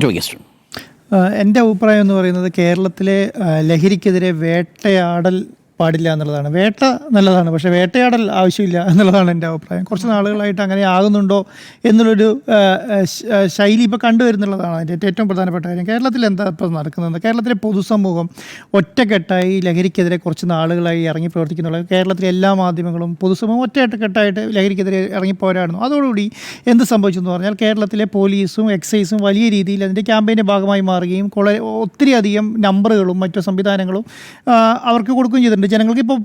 ഗസ്റ്റൺ ആഹ് എന്റെ അഭിപ്രായം എന്ന് പറയുന്നത് കേരളത്തിലെ ആഹ് ലഹരിക്കെതിരെ വേട്ടയാടൽ പാടില്ല എന്നുള്ളതാണ്. വേട്ട നല്ലതാണ്. പക്ഷേ വേട്ടയാടൽ ആവശ്യമില്ല എന്നുള്ളതാണ് എന്റെ അഭിപ്രായം. കുറച്ച് നാളുകളായിട്ട് അങ്ങനെ ആകുന്നുണ്ടോ എന്നുള്ളൊരു ശൈലി ഇപ്പോൾ കണ്ടുവരുന്നുള്ളതാണ് അതിന്റെ ഏറ്റവും പ്രധാനപ്പെട്ട കാര്യം. കേരളത്തിൽ എന്താ ഇപ്പോൾ നടക്കുന്നത്? കേരളത്തിലെ പൊതുസമൂഹം ഒറ്റക്കെട്ടായി ലഹരിക്കെതിരെ കുറച്ച് നാളുകളായി ഇറങ്ങി പ്രവർത്തിക്കുന്നുള്ളത് കേരളത്തിലെ എല്ലാ മാധ്യമങ്ങളും പൊതുസമൂഹം ഒറ്റക്കെട്ടായിട്ട് ലഹരിക്കെതിരെ ഇറങ്ങി പോരാടുന്നു. അതോടുകൂടി എന്ത് സംഭവിച്ചെന്ന് പറഞ്ഞാൽ കേരളത്തിലെ പോലീസും എക്സൈസും വലിയ രീതിയിൽ അതിന്റെ ക്യാമ്പയിന്റെ ഭാഗമായി മാറുകയും ഒത്തിരി അധികം നമ്പറുകളും മറ്റു സംവിധാനങ്ങളും അവർക്ക് കൊടുക്കുകയും ചെയ്തിട്ടുണ്ട്. ജനങ്ങൾക്ക് ഇപ്പോൾ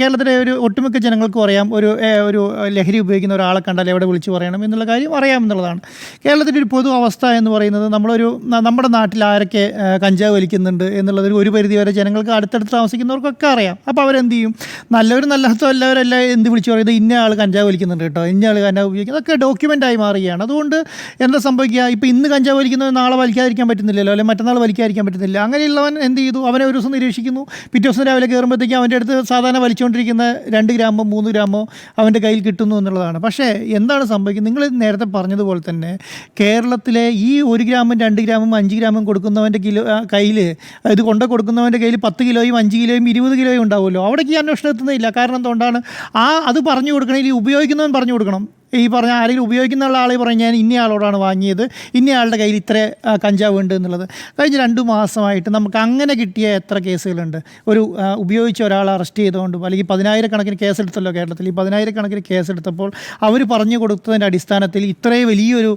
കേരളത്തിലെ ഒരു ഒട്ടുമിക്ക ജനങ്ങൾക്കും അറിയാം ഒരു ഒരു ലഹരി ഉപയോഗിക്കുന്ന ഒരാളെ കണ്ടാൽ എവിടെ വിളിച്ചു പറയണം എന്നുള്ള കാര്യം അറിയാം എന്നുള്ളതാണ് കേരളത്തിന്റെ ഒരു പൊതു അവസ്ഥ എന്ന് പറയുന്നത് നമ്മളൊരു നമ്മുടെ നാട്ടിൽ ആരൊക്കെ കഞ്ചാവ് വലിക്കുന്നുണ്ട് എന്നുള്ളത് ഒരു പരിധി വരെ ജനങ്ങൾക്ക് അടുത്തടുത്ത് താമസിക്കുന്നവർക്കൊക്കെ അറിയാം. അപ്പോൾ അവരെന്ത് ചെയ്യും? നല്ലവരും നല്ലാത്തതും എല്ലാവരെല്ലാം എന്ത് വിളിച്ചു പറയുന്നത് ഇന്ന ആൾ കഞ്ചാവ് വലിക്കുന്നുണ്ട് കേട്ടോ ഇന്ന ആൾ കഞ്ചാവ് ഉപയോഗിക്കുന്നത് അതൊക്കെ ഡോക്യുമെന്റായി മാറുകയാണ്. അതുകൊണ്ട് എന്താ സംഭവിക്കുക? ഇപ്പോൾ ഇന്ന് കഞ്ചാവ് വലിക്കുന്നവർ നാളെ വലിക്കാതിരിക്കാൻ പറ്റുന്നില്ലല്ലോ അല്ലെങ്കിൽ മറ്റന്നാൾ വലിക്കാതിരിക്കാൻ പറ്റുന്നില്ല. അങ്ങനെയുള്ളവൻ എന്ത് ചെയ്തു? അവനെ ഒരു ദിവസം നിരീക്ഷിക്കുന്നു പിറ്റേ ദിവസം രാവിലെ കയറുമ്പോഴത്തേക്കും അവന്റെ അടുത്ത് സാധാരണ വലിച്ചുകൊണ്ടിരിക്കുന്ന രണ്ട് ഗ്രാമോ മൂന്ന് ഗ്രാമോ അവന്റെ കയ്യിൽ കിട്ടുന്നു എന്നുള്ളതാണ്. പക്ഷേ എന്താണ് സംഭവിക്കുന്നത്? നിങ്ങൾ നേരത്തെ പറഞ്ഞതുപോലെ തന്നെ കേരളത്തിലെ ഈ ഒരു ഗ്രാമും രണ്ട് ഗ്രാമും അഞ്ച് ഗ്രാമും കൊടുക്കുന്നവന്റെ കിലോ കയ്യിൽ ഇത് കൊണ്ട കൊടുക്കുന്നവന്റെ കയ്യിൽ പത്ത് കിലോയും അഞ്ച് കിലോയും ഇരുപത് കിലോയും ഉണ്ടാവുമല്ലോ. അവിടേക്ക് ഈ അന്വേഷണം എത്തുന്നില്ല കാരണം എന്തുകൊണ്ടാണ് ആ അത് പറഞ്ഞു കൊടുക്കണമെങ്കിൽ ഉപയോഗിക്കുന്നവൻ പറഞ്ഞു കൊടുക്കണം. ഈ പറഞ്ഞ ആരെങ്കിലും ഉപയോഗിക്കുന്ന ആൾ പറയും ഞാൻ ഇന്നയാളോടാണ് വാങ്ങിയത് ഇന്നയാളുടെ ആളുടെ കയ്യിൽ ഇത്ര കഞ്ചാവ് ഉണ്ട് എന്നുള്ളത്. കഴിഞ്ഞ രണ്ട് മാസമായിട്ട് നമുക്ക് അങ്ങനെ കിട്ടിയ എത്ര കേസുകളുണ്ട്? ഒരു ഉപയോഗിച്ച ഒരാളെ അറസ്റ്റ് ചെയ്തുകൊണ്ടും അല്ലെങ്കിൽ പതിനായിരക്കണക്കിന് കേസെടുത്തല്ലോ കേരളത്തിൽ. ഈ പതിനായിരക്കണക്കിന് കേസെടുത്തപ്പോൾ അവർ പറഞ്ഞു കൊടുത്തതിന്റെ അടിസ്ഥാനത്തിൽ ഇത്രയും വലിയൊരു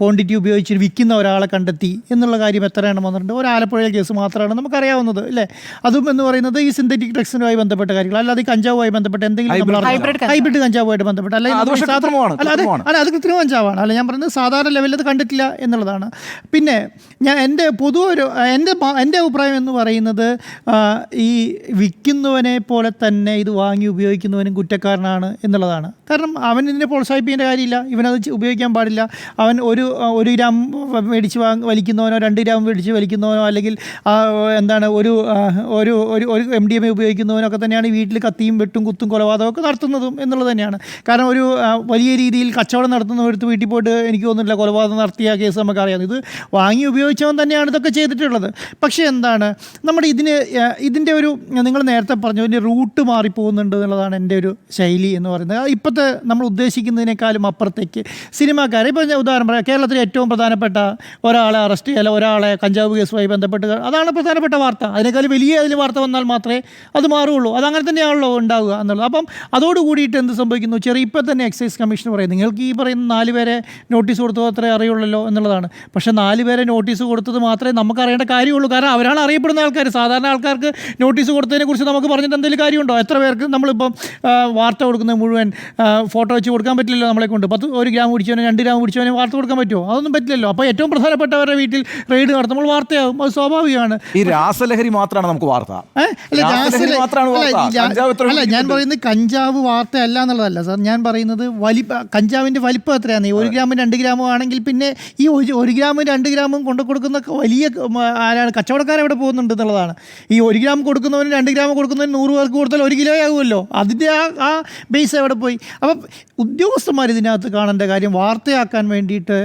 ക്വാണ്ടിറ്റി ഉപയോഗിച്ച് വിൽക്കുന്ന ഒരാളെ കണ്ടെത്തി എന്നുള്ള കാര്യം എത്ര എണ്ണം വന്നിട്ടുണ്ട്? ഒരു ആലപ്പുഴ കേസ് മാത്രമാണ് നമുക്കറിയാവുന്നത് അല്ലേ? അതും എന്ന് പറയുന്നത് ഈ സിന്തറ്റിക് ഡ്രഗ്സിനുമായി ബന്ധപ്പെട്ട കാര്യങ്ങൾ. അല്ലാതെ കഞ്ചാവുമായി ബന്ധപ്പെട്ട് എന്തെങ്കിലും. ഹൈബ്രിഡ് കഞ്ചാവുമായിട്ട് ബന്ധപ്പെട്ട്. അല്ലെങ്കിൽ കൃത്രിമമാണ്, അല്ല, അതെ, കൃത്രിമ കഞ്ചാവാണ് അല്ല ഞാൻ പറയുന്നത് സാധാരണ ലെവലിൽ അത് കണ്ടിട്ടില്ല എന്നുള്ളതാണ്. പിന്നെ ഞാൻ എന്റെ പൊതു ഒരു എന്റെ എന്റെ അഭിപ്രായം എന്ന് പറയുന്നത് ഈ വിൽക്കുന്നവനെ പോലെ തന്നെ ഇത് വാങ്ങി ഉപയോഗിക്കുന്നവനും കുറ്റക്കാരനാണ് എന്നുള്ളതാണ്. കാരണം അവൻ ഇതിനെ പ്രോത്സാഹിപ്പിക്കേണ്ട കാര്യമില്ല. ഇവനത് ഉപയോഗിക്കാൻ പാടില്ല. അവൻ ഒരു ഒരു ഗ്രാം മേടിച്ച് വാങ്ങി വലിക്കുന്നവനോ രണ്ട് ഗ്രാം മേടിച്ച് വലിക്കുന്നവനോ അല്ലെങ്കിൽ എന്താണ് ഒരു ഒരു ഒരു ഒരു എം ഡി എം എ ഉപയോഗിക്കുന്നവനൊക്കെ തന്നെയാണ് വീട്ടിൽ കത്തിയും വെട്ടും കുത്തും കൊലപാതകമൊക്കെ നടത്തുന്നതും എന്നുള്ളത് തന്നെയാണ്. കാരണം ഒരു വലിയ രീതിയിൽ കച്ചവടം നടത്തുന്നവരടുത്ത് വീട്ടിൽ പോയിട്ട് എനിക്ക് തോന്നുന്നില്ല കൊലപാതകം നടത്തിയ കേസ് നമുക്കറിയാം. ഇത് വാങ്ങി ഉപയോഗിച്ചവൻ തന്നെയാണ് ഇതൊക്കെ ചെയ്തിട്ടുള്ളത്. പക്ഷേ എന്താണ്? നമ്മുടെ ഇതിന് ഇതിന്റെ ഒരു നിങ്ങൾ നേരത്തെ പറഞ്ഞു ഇതിന്റെ റൂട്ട് മാറിപ്പോകുന്നുണ്ട് എന്നുള്ളതാണ് എന്റെ ഒരു ശൈലി എന്ന് പറയുന്നത്. ഇപ്പോഴത്തെ നമ്മൾ ഉദ്ദേശിക്കുന്നതിനേക്കാളും അപ്പുറത്തേക്ക് സിനിമാക്കാരെ ഇപ്പോൾ ഉദാഹരണം പറയാം. കേരളത്തിലെ ഏറ്റവും പ്രധാനപ്പെട്ട ഒരാളെ അറസ്റ്റ് ചെയ്യാൻ ഒരാളെ കഞ്ചാവ് കേസുമായി ബന്ധപ്പെട്ട് അതാണ് പ്രധാനപ്പെട്ട വാർത്ത. അതിനേക്കാൾ വലിയ അതിൽ വാർത്ത വന്നാൽ മാത്രമേ അത് മാറുകയുള്ളൂ. അങ്ങനെ തന്നെയാണല്ലോ ഉണ്ടാവുക എന്നുള്ളത്. അപ്പം അതോടുകൂടിയിട്ട് എന്ത് സംഭവിക്കുന്നു? ചെറിയ ഇപ്പം തന്നെ എക്സൈസ് കമ്മീഷൻ പറയും നിങ്ങൾക്ക് ഈ പറയുന്ന നാല് പേരെ നോട്ടീസ് കൊടുത്തത് അത്രേ അറിയുള്ളല്ലോ എന്നുള്ളതാണ്. പക്ഷെ നാല് പേരെ നോട്ടീസ് കൊടുത്തത് മാത്രമേ നമുക്ക് അറിയേണ്ട കാര്യമുള്ളൂ. കാരണം അവരാണ് അറിയപ്പെടുന്ന ആൾക്കാർ സാധാരണ ആൾക്കാർക്ക് നോട്ടീസ് കൊടുത്തതിനെ കുറിച്ച് നമുക്ക് പറഞ്ഞിട്ട് എന്തെങ്കിലും കാര്യമുണ്ടോ? എത്ര പേർക്ക് നമ്മളിപ്പം വാർത്ത കൊടുക്കുന്നത് മുഴുവൻ ഫോട്ടോ വെച്ച് കൊടുക്കാൻ പറ്റില്ലല്ലോ നമ്മളെ കൊണ്ട്. പത്ത് ഒരു ഗ്രാം പിടിച്ചവനെ രണ്ട് ഗ്രാം പിടിച്ചവനെ വാർത്ത കൊടുക്കാൻ പറ്റുമോ? അതൊന്നും പറ്റില്ലല്ലോ. അപ്പോൾ ഏറ്റവും പ്രധാനപ്പെട്ടവരുടെ വീട്ടിൽ റെയ്ഡ് നടത്തുമ്പോൾ വാർത്തയാകും അത് സ്വാഭാവികമാണ്. ഈ രാസലഹരി മാത്രമാണ് നമുക്ക് വാർത്ത. അല്ല ഞാൻ പറയുന്നത് കഞ്ചാവ് വാർത്ത അല്ല എന്നുള്ളതല്ല. സാർ ഞാൻ പറയുന്നത് വലിപ്പ കഞ്ചാവിന്റെ വലിപ്പം എത്രയാണ് ഈ ഒരു ഗ്രാമും രണ്ട് ഗ്രാമും ആണെങ്കിൽ പിന്നെ ഈ ഒരു ഒരു ഗ്രാമും രണ്ട് ഗ്രാമും കൊണ്ടു കൊടുക്കുന്ന വലിയ ആരാണ്? കച്ചവടക്കാർ എവിടെ പോകുന്നുണ്ട് എന്നുള്ളതാണ്. ഈ ഒരു ഗ്രാം കൊടുക്കുന്നവന് രണ്ട് ഗ്രാം കൊടുക്കുന്നവന് നൂറ് പേർക്ക് കൊടുത്താൽ ഒരു കിലോ ആകുമല്ലോ. അതിന്റെ ആ ആ ബേസ് എവിടെ പോയി? അപ്പം ഉദ്യോഗസ്ഥന്മാർ ഇതിനകത്ത് കാണേണ്ട കാര്യം വാർത്തയാക്കാൻ വേണ്ടിയിട്ട്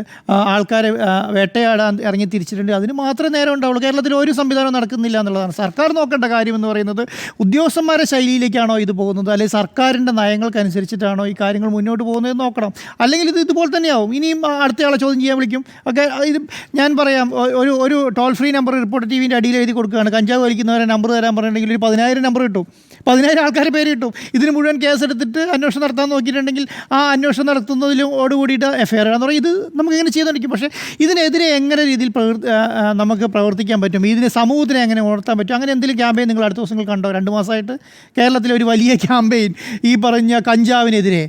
ആൾക്കാരെ വേട്ടയാടാൻ ഇറങ്ങി തിരിച്ചിട്ടുണ്ട്. അതിന് മാത്രമേ നേരം ഉണ്ടാവുള്ളൂ. കേരളത്തിൽ ഒരു സംവിധാനം നടക്കുന്നില്ല എന്നുള്ളതാണ്. സർക്കാർ നോക്കേണ്ട കാര്യം എന്ന് പറയുന്നത് ഉദ്യോഗസ്ഥന്മാരെ ശൈലിയിലേക്കാണോ ഇത് പോകുന്നത്? അല്ലെങ്കിൽ സർക്കാരിന്റെ നയങ്ങൾക്കനുസരിച്ചിട്ടാണോ ഈ കാര്യങ്ങൾ മുന്നോട്ട് പോകുന്നത്? നോക്കണം. അല്ലെങ്കിൽ ഇത് ഇതുപോലെ തന്നെയാവും. ഇനിയും അടുത്തയാളെ ചോദ്യം ചെയ്യാൻ വിളിക്കും. ഒക്കെ ഇത് ഞാൻ പറയാം ഒരു ഒരു toll free number report T വിന്റെ അടിയിൽ എഴുതി കൊടുക്കുകയാണ്. കഞ്ചാവ് വലിക്കുന്നവരെ നമ്പർ തരാൻ പറഞ്ഞിട്ടുണ്ടെങ്കിൽ ഒരു പതിനായിരം നമ്പർ കിട്ടും. പതിനായിരം ആൾക്കാർ പേര് കിട്ടും. ഇതിന് മുഴുവൻ കേസെടുത്തിട്ട് അന്വേഷണം നടത്താൻ നോക്കിയിട്ടുണ്ടെങ്കിൽ ആ അന്വേഷണം നടത്തുന്നതിലും ഓടുകൂടിയിട്ട് എഫ് ഐ ആർ എന്ന് പറയും. ഇത് നമുക്ക് ഇങ്ങനെ ചെയ്തുകൊണ്ടിരിക്കും. പക്ഷേ ഇതിനെതിരെ എങ്ങനെ രീതിയിൽ നമുക്ക് പ്രവർത്തിക്കാൻ പറ്റും? ഇതിനെ സമൂഹത്തിനെ എങ്ങനെ ഉണർത്താൻ പറ്റും? അങ്ങനെ എന്തെങ്കിലും ക്യാമ്പയിൻ നിങ്ങൾ അടുത്ത ദിവസങ്ങൾ കണ്ടോ? രണ്ട് മാസമായിട്ട് കേരളത്തിലെ ഒരു വലിയ ക്യാമ്പയിൻ ഈ പറഞ്ഞ കഞ്ചാവിനെതിരെ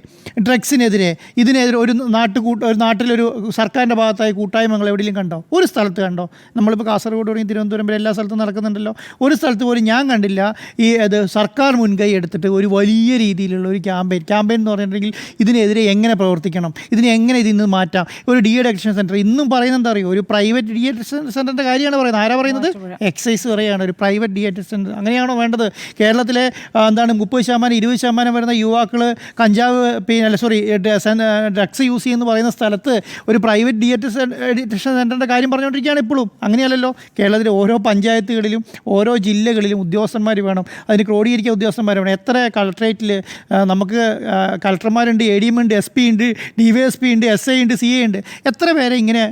ഡ്രഗ്സിനെതിരെ ഇതിനെതിരെ ഒരു നാട്ടുകൂട്ട ഒരു നാട്ടിലൊരു സർക്കാരിന്റെ ഭാഗത്തായി കൂട്ടായ്മകൾ എവിടെയെങ്കിലും കണ്ടോ? ഒരു സ്ഥലത്ത് കണ്ടോ? നമ്മളിപ്പോൾ കാസർഗോഡ് തുടങ്ങി തിരുവനന്തപുരം വരെ എല്ലാ സ്ഥലത്തും നടക്കുന്നുണ്ടല്ലോ. ഒരു സ്ഥലത്ത് പോലും ഞാൻ കണ്ടില്ല. ഈ അത് സർക്കാർ സർക്കാർ മുൻകൈ എടുത്തിട്ട് ഒരു വലിയ രീതിയിലുള്ള ഒരു ക്യാമ്പയിൻ ക്യാമ്പയിൻ എന്ന് പറഞ്ഞിട്ടുണ്ടെങ്കിൽ ഇതിനെതിരെ എങ്ങനെ പ്രവർത്തിക്കണം ഇതിനെ എങ്ങനെ ഇതിൽ നിന്ന് മാറ്റാം? ഒരു ഡി അഡിക്ഷൻ സെന്റർ ഇന്നും പറയുന്നത് എന്താ അറിയോ? ഒരു പ്രൈവറ്റ് ഡി അഡിക്ഷൻ സെന്ററിന്റെ കാര്യമാണ് പറയുന്നത്. ആരാ പറയുന്നത്? എക്സൈസ് പറയുകയാണ് ഒരു പ്രൈവറ്റ് ഡി അഡിക്ഷൻ സെന്റർ അങ്ങനെയാണോ വേണ്ടത്? കേരളത്തിലെ എന്താണ് മുപ്പത് ശതമാനം ഇരുപത് ശതമാനം വരുന്ന യുവാക്കൾ കഞ്ചാവ് പിന്നെ അല്ല സോറി ഡ്രഗ്സ് യൂസ് ചെയ്യുന്നു പറയുന്ന സ്ഥലത്ത് ഒരു പ്രൈവറ്റ് ഡി അഡിക്ഷൻ സെന്ററിന്റെ കാര്യം പറഞ്ഞുകൊണ്ടിരിക്കുകയാണ് ഇപ്പോഴും. അങ്ങനെയല്ലല്ലോ. കേരളത്തിലെ ഓരോ പഞ്ചായത്തുകളിലും ഓരോ ജില്ലകളിലും ഉദ്യോഗസ്ഥന്മാർ വേണം. അതിന് ക്രോഡീകരിക്കാൻ ഉദ്യോഗസ്ഥന്മാർ വേണം എത്ര കളക്ട്രേറ്റിൽ നമുക്ക് കളക്ടർമാരുണ്ട് എ ഡി എം ഉണ്ട് എസ് പി ഉണ്ട് ഡി വൈ എസ് പി ഉണ്ട് എസ് ഐ ഉണ്ട് സി എ ഉണ്ട്. എത്ര പേരെ ഇങ്ങനെ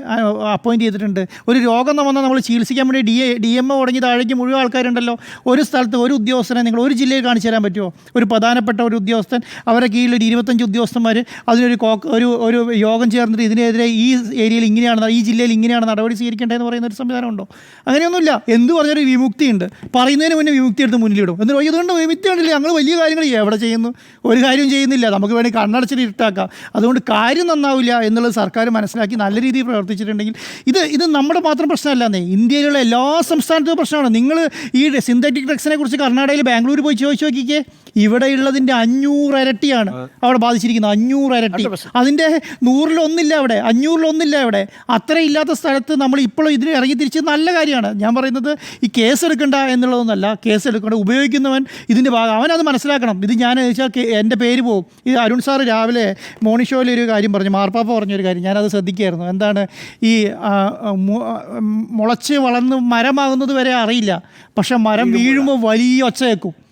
അപ്പോയിന്റ് ചെയ്തിട്ടുണ്ട്? ഒരു രോഗം വന്നാൽ നമ്മൾ ചികിത്സിക്കാൻ വേണ്ടി D A D M O തുടങ്ങി താഴേക്ക് മുഴുവൻ ആൾക്കാരുണ്ടല്ലോ. ഒരു സ്ഥലത്ത് ഒരു ഉദ്യോഗസ്ഥനെ നിങ്ങൾ ഒരു ജില്ലയിൽ കാണിച്ചു തരാൻ പറ്റുമോ? ഒരു പ്രധാനപ്പെട്ട ഒരു ഉദ്യോഗസ്ഥൻ അവരുടെ കീഴിൽ ഒരു ഇരുപത്തഞ്ച് ഉദ്യോഗസ്ഥന്മാർ അതിനൊരു കോക്ക് ഒരു ഒരു യോഗം ചേർന്നിട്ട് ഇതിനെതിരെ ഈ ഏരിയയിൽ ഇങ്ങനെയാണ് ഈ ജില്ലയിൽ ഇങ്ങനെയാണ് നടപടി സ്വീകരിക്കേണ്ടതെന്ന് പറയുന്ന ഒരു സംവിധാനം ഉണ്ടോ അങ്ങനെയൊന്നുമില്ല. എന്ത് പറഞ്ഞൊരു വിമുക്തിയുണ്ട്. പറയുന്നതിന് മുന്നേ വിമുക്തി എടുത്ത് മുന്നിലിടും. എന്നിട്ട് "ഓ, ഇതുകൊണ്ട് വിമുക്തി ഉണ്ടല്ലേ ഞങ്ങൾ വലിയ കാര്യങ്ങൾ എവിടെ ചെയ്യുന്നു? ഒരു കാര്യം ചെയ്യുന്നില്ല. നമുക്ക് വേണ്ടി കണ്ണടച്ചിട്ട് ഇരുട്ടാക്കാം. അതുകൊണ്ട് കാര്യം നന്നാവില്ല എന്നുള്ളത് സർക്കാർ മനസ്സിലാക്കി നല്ല രീതിയിൽ പ്രവർത്തിച്ചിട്ടുണ്ടെങ്കിൽ ഇത് ഇത് നമ്മുടെ മാത്രം പ്രശ്നമല്ലെന്നേ. ഇന്ത്യയിലുള്ള എല്ലാ സംസ്ഥാനത്തും പ്രശ്നമാണ്. നിങ്ങൾ ഈ സിന്തറ്റിക് ഡ്രഗ്സിനെ കുറിച്ച് കർണാടകയിൽ ബാംഗ്ലൂർ പോയി ചോദിച്ചു നോക്കിക്കേ. ഇവിടെയുള്ളതിന്റെ അഞ്ഞൂറ് ഇരട്ടിയാണ് അവിടെ ബാധിച്ചിരിക്കുന്നത്. അഞ്ഞൂറ് ഇരട്ടി. അതിന്റെ നൂറിലൊന്നില്ല അവിടെ. അഞ്ഞൂറിലൊന്നില്ല അവിടെ. അത്ര ഇല്ലാത്ത സ്ഥലത്ത് നമ്മൾ ഇപ്പോഴും ഇതിന് ഇറങ്ങി തിരിച്ച് നല്ല കാര്യമാണ്. ഞാൻ പറയുന്നത് ഈ കേസ് എടുക്കണ്ട എന്നുള്ളതൊന്നല്ല. കേസ് എടുക്കേണ്ട. ഉപയോഗിക്കുന്നവൻ ഇതിന്റെ ഭാഗം. അവനത് മനസ്സിലാക്കണം. ഇത് ഞാൻ വെച്ചാൽ എന്റെ പേര് പോകും ഇത് അരുൺ സാർ രാവിലെ മോർണിംഗ് ഷോയിൽ ഒരു കാര്യം പറഞ്ഞു. മാർപ്പാപ്പ പറഞ്ഞൊരു കാര്യം. ഞാനത് ശ്രദ്ധിക്കുകയായിരുന്നു എന്താണ് ഈ മുളച്ച് വളർന്ന് മരമാകുന്നത് വരെ അറിയില്ല. പക്ഷെ മരം വീഴുമ്പോൾ വലിയ ഒച്ച കേൾക്കും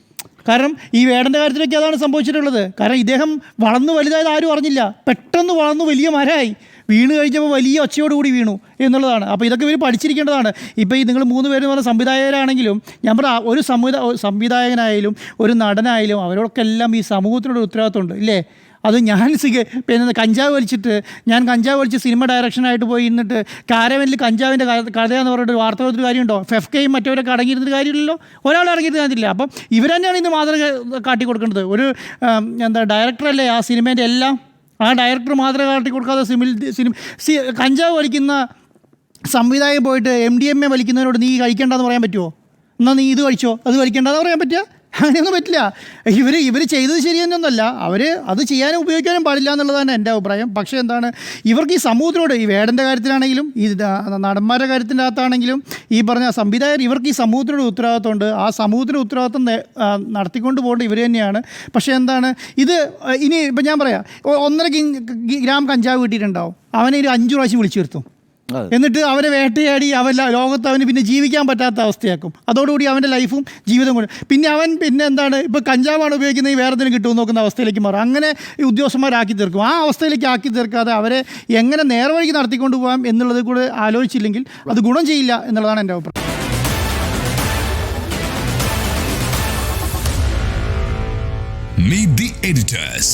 കാരണം ഈ വേടന്റെ കാര്യത്തിലൊക്കെ അതാണ് സംഭവിച്ചിട്ടുള്ളത്. കാരണം ഇദ്ദേഹം വളർന്നു വലുതായത് ആരും അറിഞ്ഞില്ല. പെട്ടെന്ന് വളർന്നു വലിയ മരമായി. വീണ് കഴിഞ്ഞപ്പോൾ വലിയ ഒച്ചയോടുകൂടി വീണു എന്നുള്ളതാണ്. അപ്പോൾ ഇതൊക്കെ ഇവർ പഠിച്ചിരിക്കേണ്ടതാണ്. ഇപ്പോൾ ഈ നിങ്ങൾ മൂന്ന് പേര് പറഞ്ഞ സംവിധായകരാണെങ്കിലും ഞാൻ ആ ഒരു സംവിധാ സംവിധായകനായാലും ഒരു നടനായാലും അവരോടൊക്കെ എല്ലാം ഈ സമൂഹത്തിനോട് ഉത്തരവാദിത്തമുണ്ട് ഇല്ലേ? അത് ഞാൻ പിന്നെ കഞ്ചാവ് വലിച്ചിട്ട് ഞാൻ കഞ്ചാവ് വലിച്ച് സിനിമ ഡയറക്ഷനായിട്ട് പോയി ഇന്നിട്ട് കാരവനിൽ കഞ്ചാവിന്റെ കഥയെന്ന് പറഞ്ഞിട്ട് വാർത്ത കൊടുത്തൊരു കാര്യമുണ്ടോ? ഫെഫ്കയും മറ്റവരൊക്കെ അടങ്ങിയിരുന്ന കാര്യമില്ലല്ലോ? ഒരാൾ അടങ്ങിയിരുന്ന കാര്യമില്ല. അപ്പം ഇവർ തന്നെയാണ് ഇന്ന് മാതൃക കാട്ടി കൊടുക്കേണ്ടത്? ഒരു എന്താ ഡയറക്ടറല്ലേ ആ സിനിമേന്റെ എല്ലാം? ആ ഡയറക്ടർ മാതൃക കാട്ടി കൊടുക്കാതെ സിമിൽ സിനിമ സി കഞ്ചാവ് വലിക്കുന്ന സംവിധായകൻ പോയിട്ട് എം ഡി എം എ വലിക്കുന്നവരോട് നീ കഴിക്കേണ്ടെന്ന് പറയാൻ പറ്റുമോ എന്നാൽ നീ ഇത് കഴിച്ചോ? അത് വലിക്കേണ്ടെന്ന് പറയാൻ പറ്റുക? അങ്ങനെയൊന്നും പറ്റില്ല. ഇവർ ഇവർ ചെയ്തത് ശരിയെന്നൊന്നുമല്ല അവർ അത് ചെയ്യാനും ഉപയോഗിക്കാനും പാടില്ല എന്നുള്ളതാണ് എന്റെ അഭിപ്രായം. പക്ഷേ എന്താണ് ഇവർക്ക് ഈ സമൂഹത്തിനോട് ഈ വേടന്റെ കാര്യത്തിലാണെങ്കിലും ഈ നടന്മാരുടെ കാര്യത്തിന്റെ അകത്താണെങ്കിലും ഈ പറഞ്ഞ സംവിധായകർ ഇവർക്ക് ഈ സമൂഹത്തിനോട് ഉത്തരവാദിത്തമുണ്ട് ആ സമൂഹത്തിന് ഉത്തരവാദിത്വം നടത്തിക്കൊണ്ട് പോകേണ്ടത് ഇവർ തന്നെയാണ്. പക്ഷേ എന്താണ് ഇത് ഇനി ഇപ്പം ഞാൻ പറയാം. ഒന്നര ഗ്രാം കഞ്ചാവ് കിട്ടിയിട്ടുണ്ടാവും. അവനെ ഒരു അഞ്ച് പ്രാവശ്യം വിളിച്ചു വരുത്തും. എന്നിട്ട് അവനെ വേട്ടയാടി അവൻ ലോകത്ത് അവന് പിന്നെ ജീവിക്കാൻ പറ്റാത്ത അവസ്ഥയാക്കും. അതോടുകൂടി അവന്റെ ലൈഫും ജീവിതം കൊണ്ട് പിന്നെ അവൻ പിന്നെ എന്താണ് ഇപ്പോൾ കഞ്ചാവാണ് ഉപയോഗിക്കുന്നത് ഈ വേറെ എന്തെങ്കിലും കിട്ടുമെന്ന് നോക്കുന്ന അവസ്ഥയിലേക്ക് മാറും. അങ്ങനെ ഈ ഉദ്യോഗസ്ഥന്മാരാക്കി തീർക്കും. ആ അവസ്ഥയിലേക്ക് ആക്കി തീർക്കാതെ അവരെ എങ്ങനെ നേർവഴിക്ക് നടത്തിക്കൊണ്ട് പോകാം എന്നുള്ളത് കൂടെ ആലോചിച്ചില്ലെങ്കിൽ അത് ഗുണം ചെയ്യില്ല എന്നുള്ളതാണ് എന്റെ അഭിപ്രായം. Meet the editors.